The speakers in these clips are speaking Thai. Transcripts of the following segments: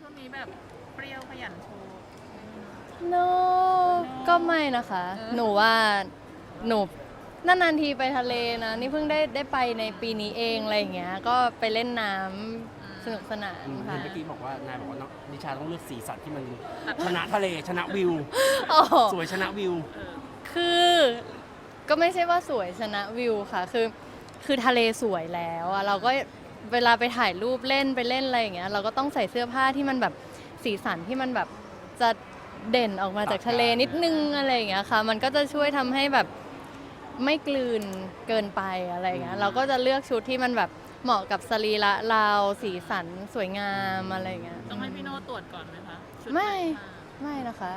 ช่วงนี้แบบเปรี้ยวขยันโชว์ no ก็ไม่นะคะเออหนูว่าหนูนานๆทีไปทะเลนะ นี่เพิ่งได้ได้ไปในปีนี้เองอะไรอย่างเงี้ย ก็ไปเล่นน้ำสนุกสนานอืมค่ะเห็นเมื่อกี้บอกว่านายบอกว่าน้องนิชาต้องเลือกสีสันที่มันชนะทะเลชนะวิวโอ้โหสวยชนะวิวเออคือก็ไม่ใช่ว่าสวยชนะวิวค่ะ คือคือทะเลสวยแล้วอะเราก็ เวลาไปถ่ายรูปเล่นไปเล่นอะไรอย่างเงี้ยเราก็ต้องใส่เสื้อผ้าที่มันแบบสีสันที่มันแบบจะเด่นออกมาจากทะเลนิดนึงอะไรอย่างเงี้ยค่ะ มันก็จะช่วยทำให้แบบไม่กลืนเกินไปอะไรอย่างเงี้ยเราก็จะเลือกชุดที่มันแบบเหมาะกับสรีระเราสีสันสวยงามอะไรอย่างเงี้ยต้องให้พี่โน่ตรวจก่อนไหมคะชุดไม่หนไม่นะคะ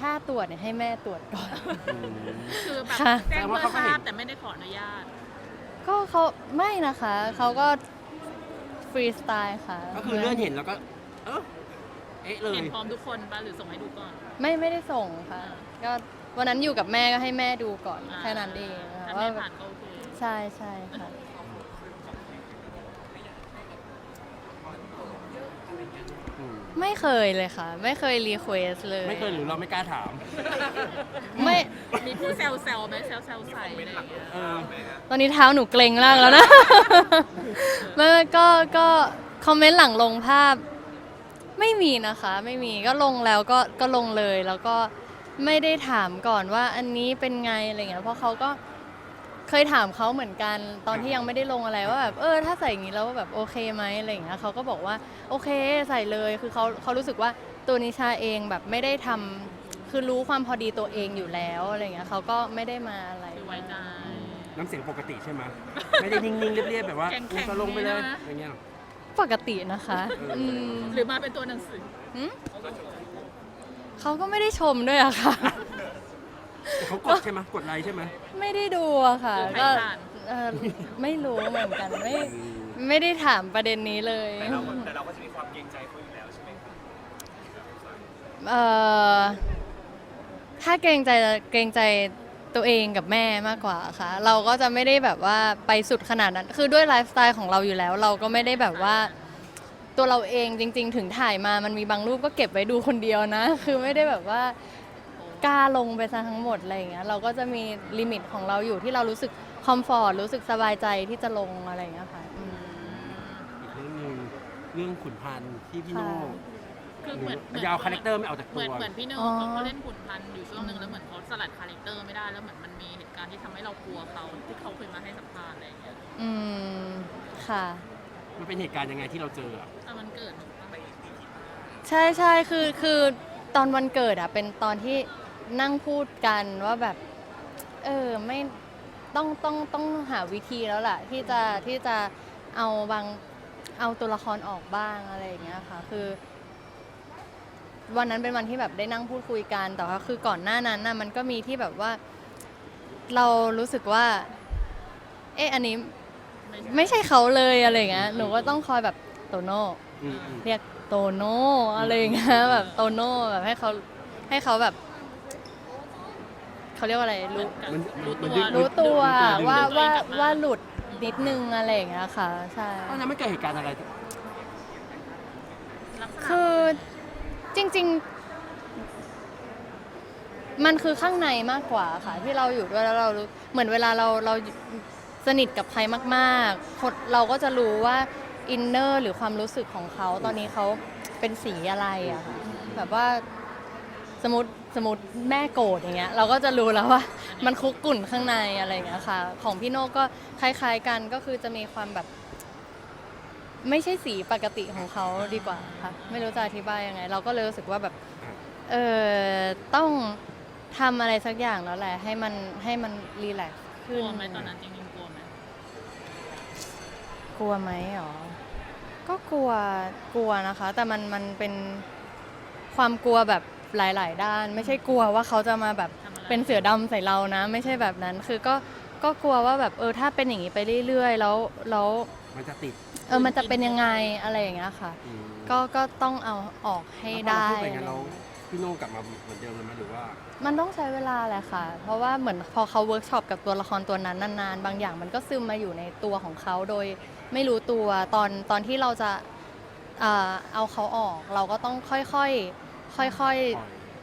ถ้าตรวจเนี่ยให้แม่ตรวจก่อนอืมคือแบบค่ะ แจ้งเพื่อแต่ว่าเขาก็ทเห็ราบนแต่ไม่ได้ขออนุญาต ก็เขาไม่นะคะ เขาก็ ฟรีสไตล์ค่ะก็คือเลื่อนเห็นแล้วก็ เออเอ๊ะเลยเห็นพร้อมทุกคนปะหรือส่งให้ดูก่อน ไม่ไม่ได้ส่งค่ะ ก็วันนั้นอยู่กับแม่ก็ให้แม่ดูก่อนอ่าแค่นั้นเองค่ะถ้าว่าไม่ผ่านก็โอเค ใช่ใช่ค่ะ อืม ไม่เคยเลยค่ะ ไม่เคยรีเควสเลย ไม่เคยหรือเราไม่กล้าถาม ไม่มีผู้แซวแซวๆไหมแซวแซวๆใส่อะไรอย่างเงี้ยเออตอนนี้เท้าหนูเกร็งมากแล้วนะไม่ไม่ก็ก็คอมเมนต์หลังลงภาพ ไม่มีนะคะ ไม่มีก็ลงแล้วก็ก็ลงเลยแล้วก็ไม่ได้ถามก่อนว่าอันนี้เป็นไงอะไรเงี้ยเพราะเขาก็ เคยถามเขาเหมือนกันตอนที่ยังไม่ได้ลงอะไรว่าแบบเออถ้าใส่อย่างนี้แล้วแบบโอเคไหมอะไรอย่างเงี้ยเขาก็บอกว่าโอเคใส่เลยคือเขาเขารู้สึกว่าตัวนิชาเองแบบไม่ได้ทำคือรู้ความพอดีตัวเองอยู่แล้วอะไรเงี้ยเขาก็ไม่ได้มาอะไรคือไว้ใจน้ำเสียงปกติใช่ไหมไม่ได้นิ่งๆเรียบๆแบบว่าแข็งๆก็ลงไปเลยนี่นะอย่างเงี้ยหรอปกตินะคะอืมหรือมาเป็นตัวหนังสือหืมเขาก็ไม่ได้ชมด้วยอะค่ะ แต่เขากดใช่ไหมกดไลค์ใช่ไหมไม่ได้ดูอะค่ะหรือใครก็ผ่านเอ่อไม่รู้เหมือนกันไม่ไม่ได้ถามประเด็นนี้เลยแต่เราแต่เราก็จะมีความเกรงใจเขาอยู่แล้วใช่ไหมครับเอ่อถ้าเกรงใจเกรงใจตัวเองกับแม่มากกว่าค่ะ เราก็จะไม่ได้แบบว่าไปสุดขนาดนั้น คือด้วยไลฟ์สไตล์ของเราอยู่แล้ว เราก็ไม่ได้แบบว่าตัวเราเองจริง ๆ ถึงถ่ายมามันมีบางรูปก็เก็บไว้ดูคนเดียวนะ คือไม่ได้แบบว่า กล้าลงไปซะทั้งหมดอะไรอย่างเงี้ยเราก็จะมีลิมิตของเราอยู่ที่เรารู้สึกคอมฟอร์ตรู้สึกสบายใจที่จะลงอะไรอย่างเงี้ยค่ะอืม อีกเรื่องหนึ่งเรื่องขุนพันธ์ที่พี่โน่ค่ะคือเหมือนยาวคาแรคเตอร์ไม่ออกจากเหตัมือนว เหมือนพี่เนยอ๋อ เขาก็เล่นขุนพันธุ์อยู่ช่วงหนึ่งแล้วเหมือนเขาสลัดคาแรคเตอร์ไม่ได้แล้วเหมือนมันมีเหตุการณ์ที่ทำให้เรากลัวเขาที่เขาเคยมาให้สัมภาษณ์อะไรอย่างเงี้ยอืมค่ะ มันเป็นเหตุการณ์ยังไงที่เราเจออะอะมันเกิด ใช่ใช่คือคือตอนวันเกิดอะเป็นตอนที่ นั่งพูดกันว่าแบบ เออไม่ต้องต้องต้องหาวิธีแล้วล่ะ ที่จะที่จะเอาบางเอาตัวละครออกบ้างอะไรอย่างเงี้ยค่ะ คือ วันนั้นเป็นวันที่แบบได้นั่งพูดคุยกันแต่ว่าคือก่อนหน้านั้นน่ะมันก็มีที่แบบว่า เรารู้สึกว่า เอ๊ะอันนี้ไม่ใช่ไม่ใช่เขาเลยอะไรอย่างเงี้ยหนูก็ต้องคอยแบบโตโน่อืมอืม เรียกโตโน่อะไรอย่างเงี้ยแบบโตโน่แบบให้เขาให้เขาแบบ เขาเรียกว่าอะไรรู้มันรู้มัตันวดึงรู้ตัวดึงว่าดึงว่าดึงตัวเองกลับมาว่าหลุดนิดนึงอะไรอย่างเงี้ยค่ะ ใช่ ตอนนั้นไม่เกิดเหตุการณ์อะไรลักษณะคือจริง ๆ มันคือข้างในมากกว่าค่ะ ที่เราอยู่ด้วยแล้วเรารู้เหมือนเวลาเราเราสนิทกับใครมากๆคนเราก็จะรู้ว่าอินเนอร์หรือความรู้สึกของเขาตอนนี้เขาเป็นสีอะไรอะค่ะแบบว่า สมมติสมมติแม่โกรธอย่างเงี้ยเราก็จะรู้แล้วว่ามันคุกกุ่นข้างในอะไรอย่างเงี้ยค่ะ ของพี่โน่ก็คล้าย ๆกันก็คือจะมีความแบบ ไม่ใช่สีปกติของเขาดีกว่าค่ะไม่รู้จะอธิบายยังไง เราก็เลยรู้สึกว่าแบบเออต้องทำอะไรสักอย่างแล้วแหละ ให้มันให้มันรีแลกซ์กขึ้นลัวไหมตอนนั้นจริงๆกลัวไหมกลัวไหมหรอ ก็กลัวกลัวนะคะ แต่มันมันเป็นความกลัวแบบ หลาย ๆ ด้าน ไม่ใช่กลัวว่าเขาจะมาแบบทำอะไรเป็นเสือดำใส่เรานะ ไม่ใช่แบบนั้น คือก็ก็กลัวว่าแบบเออถ้าเป็นอย่างนี้ไปเรื่อย ๆ แล้วแล้วมันจะติดเออมันจะเป็นยังไงอะไรอย่างเงี้ยค่ะ อืมก็ก็ต้องเอาออกให้แล้วพอได้เราพูดไปงั้นอะไรเราอย่างเงี้ยพี่โน่กลับมาเหมือนเดิมเลยไหมหรือว่า มันต้องใช้เวลาแหละค่ะ เพราะว่าเหมือนพอเขาเวิร์กช็อปกับตัวละครตัวนั้นนานๆ บางอย่างมันก็ซึมมาอยู่ในตัวของเขาโดยไม่รู้ตัวตอนตอนที่เราจะเอ่อเอาเขาออก เราก็ต้องค่อยๆ ค่อยๆปล่อย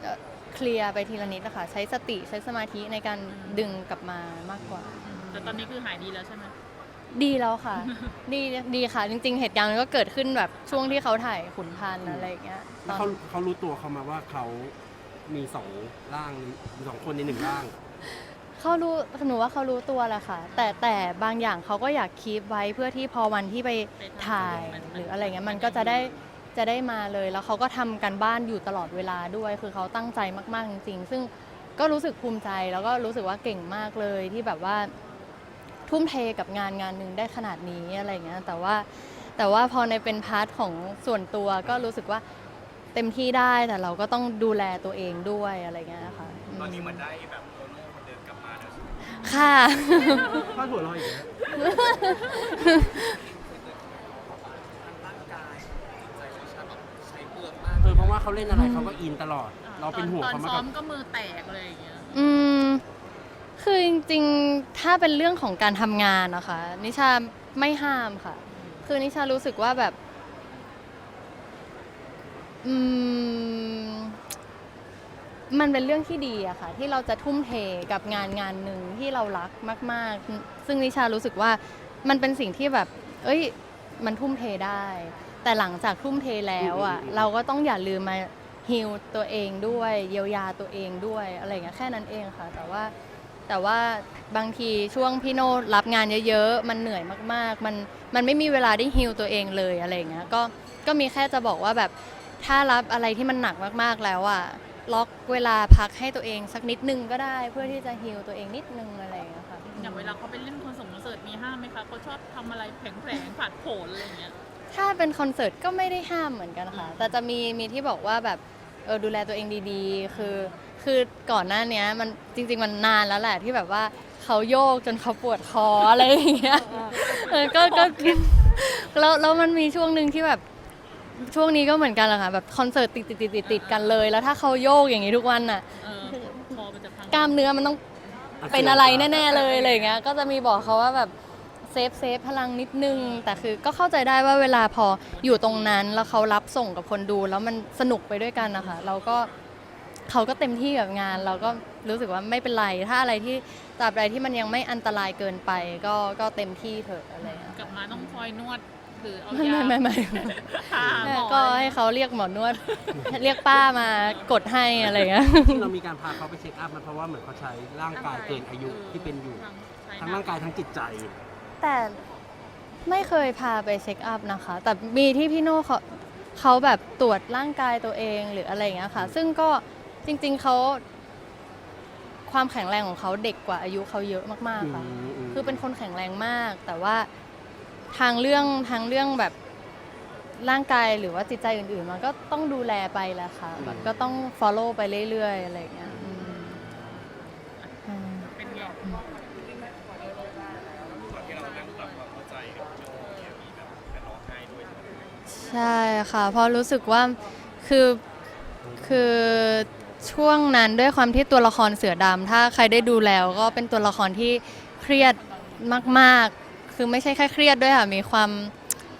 เอ่อเคลียร์ไปทีละนิดนะคะ ใช้สติใช้สมาธิในการดึงกลับมามากกว่า แต่ตอนนี้คือหายดีแล้วใช่ไหมดีแล้วค่ะ ดีดีค่ะ จริง ๆ เหตุการณ์มันก็เกิดขึ้นแบบช่วงที่เขาถ่ายขุนพันธ์อะไรอย่างเงี้ยตแล้วอนเขาเขารู้ตัวเขามาว่าเขามีสองร่างมีสองคนในหนึ่งร่าง เขารู้หนูว่าเขารู้ตัวแหละค่ะ แต่แต่บางอย่างเขาก็อยากคีปไว้เพื่อที่พอวันที่ไปถ่ายหรืออะไรเงี้ยมันก็จะได้ จะได้มาเลย แล้วเขาก็ทำกันบ้านอยู่ตลอดเวลาด้วย คือเขาตั้งใจมาก ๆ จริง ๆ ซึ่งก็รู้สึกภูมิใจแล้วก็รู้สึกว่าเก่งมากเลยที่แบบว่า ทุ่มเทกับงานงานหนึ่งได้ขนาดนี้อะไรเงี้ยแต่ว่าแต่ว่าพอในเป็นพาร์ทของส่วนตัวก็รู้สึกว่าเต็มที่ได้แต่เราก็ต้องดูแลตัวเองด้วยอะไรเงี้ยค่ะตอนนี้เหมือนได้แบบโตโน่คนเดิมกลับมาแล้วใช่ไหมค่ะพาดหัวเราอีก ว่าเขาเล่นอะไรเขาก็อินตลอด เราเป็นห่วงตอนเขามากซ้กอมว่าก็มือแตกเลยอย่างเงี้ย อืมคือจริงๆ ถ้าเป็นเรื่องของการทำงานนะคะ นิชาไม่ห้ามค่ะ คือนิชารู้สึกว่าแบบ อืม มันเป็นเรื่องที่ดีอะค่ะ ที่เราจะทุ่มเทกับงานงานหนึ่งที่เรารักมาก ๆ ซึ่งนิชารู้สึกว่ามันเป็นสิ่งที่แบบ เอ้ย มันทุ่มเทได้ แต่หลังจากทุ่มเทแล้วอะอืมอืมอืมเราก็ต้องอย่าลืมมาฮิลตัวเองด้วยเยียวยาตัวเองด้วยอะไรอย่างเงี้ยแค่นั้นเองค่ะ แต่ว่าแต่ว่าบางทีช่วงพี่โน่รับงานเยอะๆ มันเหนื่อยมากๆ มันมันไม่มีเวลาได้ฮิลตัวเองเลยอะไรอย่างเงี้ยก็ก็มีแค่จะบอกว่าแบบถ้ารับอะไรที่มันหนักมากๆแล้วอะล็อกเวลาพักให้ตัวเองสักนิดนึงก็ได้ เพื่อที่จะฮิลตัวเองนิดนึงอะไรอย่างเงี้ยค่ะอย่างเวลาเขาไปเล่นคอนเสิร์ตคอน เสิร์ตมีห้ามไหมคะเขาชอบทำอะไรแผลงๆผาดโผนอะไรอย่างเงี้ย ถ้าเป็นคอนเสิร์ตก็ไม่ได้ห้ามเหมือนกันค่ะแต่จะมีมีที่บอกว่าแบบเออดูแลตัวเองดีๆ คือ คือก่อนหน้าเนี้ยมันจริง ๆ มันนานแล้วแหละที่แบบว่าเขาโยกจนเขาปวดคอ อะไรอย่างเงี้ยเออก็ก็แล้วแล้วมันมีช่วงหนึ่งที่แบบช่วงนี้ก็เหมือนกันแหละค่ะแบบคอนเสิร์ตติดติดติดติดติดกันเลย แล้วถ้าเขาโยกอย่างนี้ทุกวันน่ะ เออคอมันจะพังกล้ามเนื้อมันต้อง เป็นอะไรแน่ ๆ เลยอะไรอย่างเงี้ยก็จะมีบอกเขาว่าแบบเซฟเซฟพลังนิดนึง แต่คือก็เข้าใจได้ว่าเวลาพออยู่ตรงนั้นแล้วเขารับส่งกับคนดู แล้วมันสนุกไปด้วยกันนะคะเราก็เขาก็เต็มที่กับงาน เราก็รู้สึกว่าไม่เป็นไร ถ้าอะไรที่ตราบใดที่มันยังไม่อันตรายเกินไป ก็ก็เต็มที่เถอะอะไรอย่างเงี้ย กลับมาต้องคอยนวด หรือเอาไม่ยาไม่ไม่ไม่ทาหมอก็ให้เขาเรียกหมอนวด เรียกป้ามากดให้อะไรอย่างเงี้ย ที่เรามีการพาเขาไปเช็คอัพมันเพราะว่าเหมือนเขาใช้ร่างกายเกินอายุที่เป็นอยู่ ทั้งร่างกายทั้งจิตใจ แต่ไม่เคยพาไปเช็คอัพนะคะ แต่มีที่พี่โน่เขาเขาแบบตรวจร่างกายตัวเองหรืออะไรอย่างเงี้ยค่ะ ซึ่งก็จริงๆเขาความแข็งแรงของเขาเด็กกว่าอายุเขาเยอะมากๆค่ะ อืมอืม คือเป็นคนแข็งแรงมาก แต่ว่า ทางเรื่องทางเรื่องแบบร่างกายหรือว่าจิตใจอื่นๆ มันก็ต้องดูแลไปแหละค่ะแบบก็ต้อง follow ไปเรื่อยๆ อะไรอย่างเงี้ยอืมอืมเป็นไงก่อนที่เราจะนั่งปรับความเข้าใจกับโจเนี่ยมีแบบการร้องไห้ด้วยใช่ไหมใช่ค่ะ เพราะรู้สึกว่าคือคือช่วงนั้นด้วยความที่ตัวละครเสือดำถ้าใครได้ดูแล้วก็เป็นตัวละครที่เครียดมาก ๆ คือไม่ใช่แค่เครียดด้วยค่ะ มีความ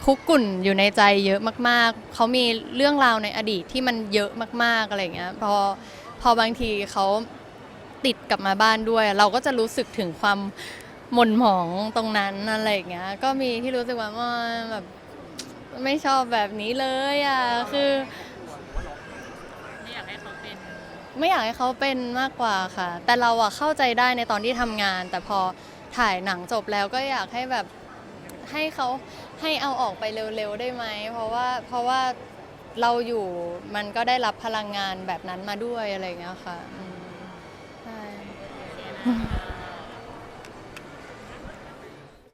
คุกกุ่นอยู่ในใจเยอะมาก ๆ เขามีเรื่องราวในอดีตที่มันเยอะมาก ๆ อะไรเงี้ย พอพอบางทีเขาติดกลับมาบ้านด้วย เราก็จะรู้สึกถึงความหม่นหมองตรงนั้นอะไรอย่างเงี้ย ก็มีที่รู้สึกว่าว่าแบบไม่ชอบแบบนี้เลยอะ คือไม่อยากให้เขาเป็นไม่อยากให้เขาเป็นมากกว่าค่ะ แต่เราอะเข้าใจได้ในตอนที่ทำงาน แต่พอ ถ่ายหนังจบแล้วก็อยากให้แบบให้เขาให้เอาออกไปเร็วๆได้ไหม เพราะว่าเพราะว่าเราอยู่มันก็ได้รับพลังงานแบบนั้นมาด้วยอะไรอย่างเงี้ยค่ะอืมใช่